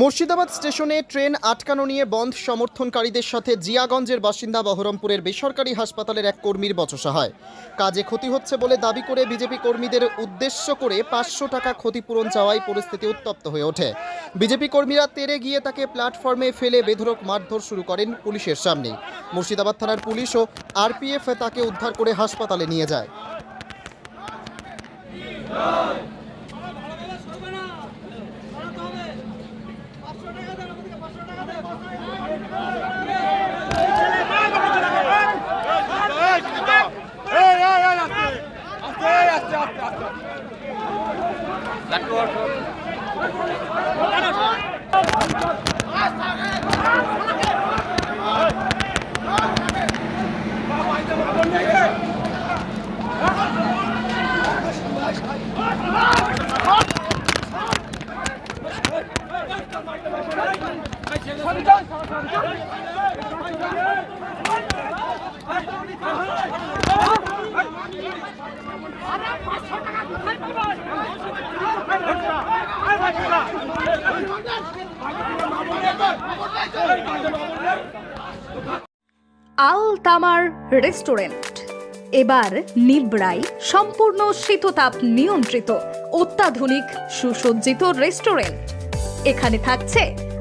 মুর্শিদাবাদ স্টেশনে ট্রেন আটকানো নিয়ে বন্ধ সমর্থনকারীদের সাথে জিয়াগঞ্জের বাসিন্দা বহরমপুরের বেসরকারি হাসপাতালের এক কর্মীর বচসা হয়। কাজে ক্ষতি হচ্ছে বলে দাবি করে বিজেপি কর্মীদের উদ্দেশ্য করে পাঁচশো টাকা ক্ষতিপূরণ চাওয়ায় পরিস্থিতি উত্তপ্ত হয়ে ওঠে। বিজেপি কর্মীরা তেরে গিয়ে তাকে প্ল্যাটফর্মে ফেলে বেধরক মারধর শুরু করেন পুলিশের সামনে। মুর্শিদাবাদ থানার পুলিশ ও আরপিএফ তাকে উদ্ধার করে হাসপাতালে নিয়ে যায়। আল তামার রেস্টুরেন্ট। এবার নিবড়াই সম্পূর্ণ শীততাপ নিয়ন্ত্রিত অত্যাধুনিক সুসজ্জিত রেস্টুরেন্ট। এখানে থাকছে